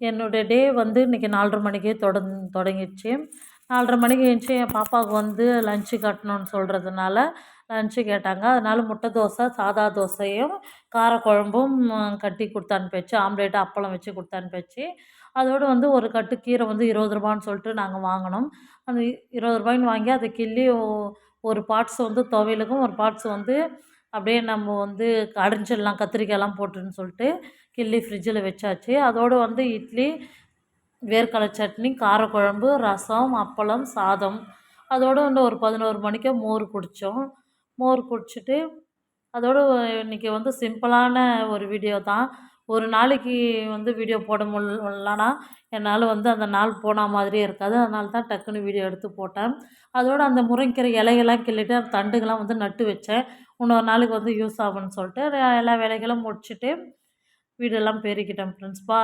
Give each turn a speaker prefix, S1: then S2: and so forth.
S1: என்னுடைய டே வந்து இன்றைக்கி நாலரை மணிக்கே தொடங் தொடங்கிடுச்சு. நாலரை மணிக்கு எழுந்துச்சி என் பாப்பாவுக்கு வந்து லன்ச்சு கட்டணும்னு சொல்கிறதுனால லன்ச்சு கேட்டாங்க. அதனால் முட்டை தோசை சாதா தோசையும் காரக்குழம்பும் கட்டி கொடுத்து அனுப்பியாச்சு. ஆம்லேட்டு அப்பளம் வச்சு கொடுத்தனுப்பிச்சு அதோடு வந்து ஒரு கட்டு கீரை வந்து இருபது ரூபான்னு சொல்லிட்டு நாங்கள் வாங்கினோம். அந்த இருபது ரூபாய்ன்னு வாங்கி அதை கிள்ளி ஒரு பார்ட்ஸ் வந்து துவையலுக்கும் ஒரு பார்ட்ஸ் வந்து அப்படியே நம்ம வந்து கடைஞ்சிடலாம் கத்திரிக்காயெல்லாம் போட்டுன்னு சொல்லிட்டு கிள்ளி ஃப்ரிட்ஜில் வச்சாச்சு. அதோடு வந்து இட்லி வேர்க்கடலை சட்னி காரக்குழம்பு ரசம் அப்பளம் சாதம். அதோடு வந்து ஒரு பதினோரு மணிக்கு மோர் குடித்தோம். மோர் குடிச்சிட்டு அதோடு இன்றைக்கி வந்து சிம்பிளான ஒரு வீடியோ தான். ஒரு நாளைக்கு வந்து வீடியோ போட முடியலனா என்னால் வந்து அந்த நாள் போன மாதிரியே இருக்காது. அதனால தான் டக்குன்னு வீடியோ எடுத்து போட்டேன். அதோடு அந்த முருங்கீரை இலையெல்லாம் கிள்ளிட்டு அந்த தண்டுகள்லாம் வந்து நட்டு வச்சேன். இன்னொரு நாளைக்கு வந்து யூஸ் ஆகும்னு சொல்லிட்டு எல்லா வேலைகளும் முடிச்சுட்டு வீடெல்லாம் பெருக்கிட்டேன் ஃப்ரெண்ட்ஸ் பா